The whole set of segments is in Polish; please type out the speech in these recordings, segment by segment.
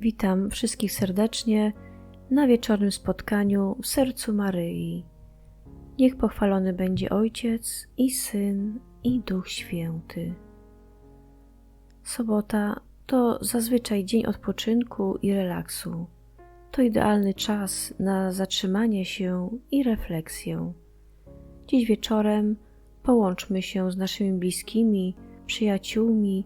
Witam wszystkich serdecznie na wieczornym spotkaniu w sercu Maryi. Niech pochwalony będzie Ojciec i Syn i Duch Święty. Sobota to zazwyczaj dzień odpoczynku i relaksu. To idealny czas na zatrzymanie się i refleksję. Dziś wieczorem połączmy się z naszymi bliskimi, przyjaciółmi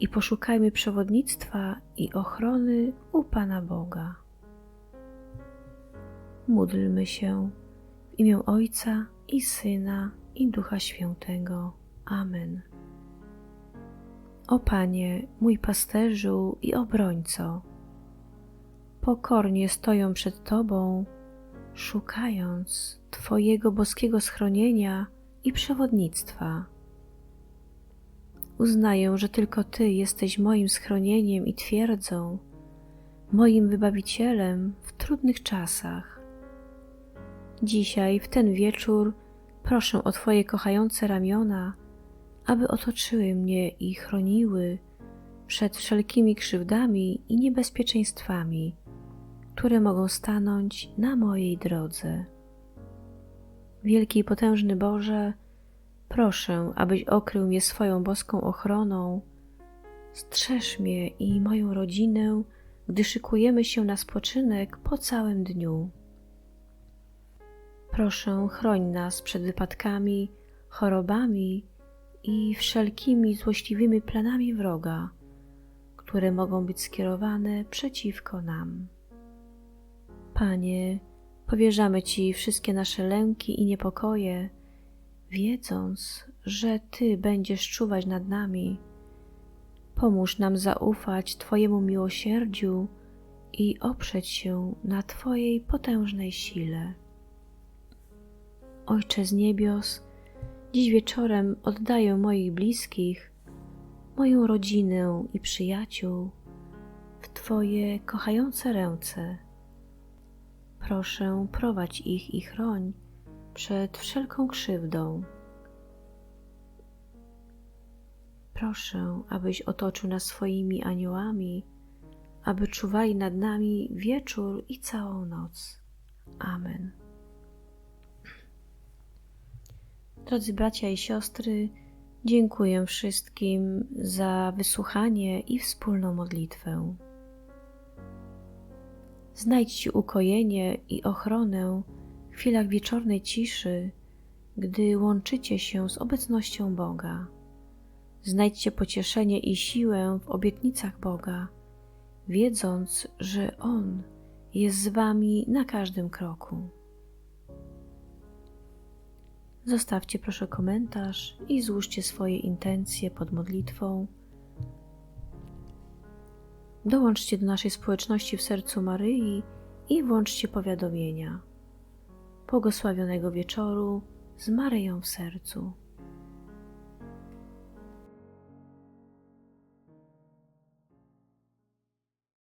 i poszukajmy przewodnictwa i ochrony u Pana Boga. Módlmy się w imię Ojca i Syna i Ducha Świętego. Amen. O Panie, mój pasterzu i obrońco, pokornie stoją przed Tobą, szukając Twojego boskiego schronienia i przewodnictwa. Uznaję, że tylko Ty jesteś moim schronieniem i twierdzą, moim wybawicielem w trudnych czasach. Dzisiaj, w ten wieczór, proszę o Twoje kochające ramiona, aby otoczyły mnie i chroniły przed wszelkimi krzywdami i niebezpieczeństwami, które mogą stanąć na mojej drodze. Wielki i potężny Boże, proszę, abyś okrył mnie swoją boską ochroną, strzeż mnie i moją rodzinę, gdy szykujemy się na spoczynek po całym dniu. Proszę, chroń nas przed wypadkami, chorobami i wszelkimi złośliwymi planami wroga, które mogą być skierowane przeciwko nam. Panie, powierzamy Ci wszystkie nasze lęki i niepokoje, wiedząc, że Ty będziesz czuwać nad nami. Pomóż nam zaufać Twojemu miłosierdziu i oprzeć się na Twojej potężnej sile. Ojcze z niebios, dziś wieczorem oddaję moich bliskich, moją rodzinę i przyjaciół w Twoje kochające ręce. Proszę, prowadź ich i chroń przed wszelką krzywdą. Proszę, abyś otoczył nas swoimi aniołami, aby czuwali nad nami wieczór i całą noc. Amen. Drodzy bracia i siostry, dziękuję wszystkim za wysłuchanie i wspólną modlitwę. Znajdźcie ukojenie i ochronę w chwilach wieczornej ciszy, gdy łączycie się z obecnością Boga. Znajdźcie pocieszenie i siłę w obietnicach Boga, wiedząc, że On jest z Wami na każdym kroku. Zostawcie proszę komentarz i złóżcie swoje intencje pod modlitwą. Dołączcie do naszej społeczności w sercu Maryi i włączcie powiadomienia. Błogosławionego wieczoru z Maryją w sercu.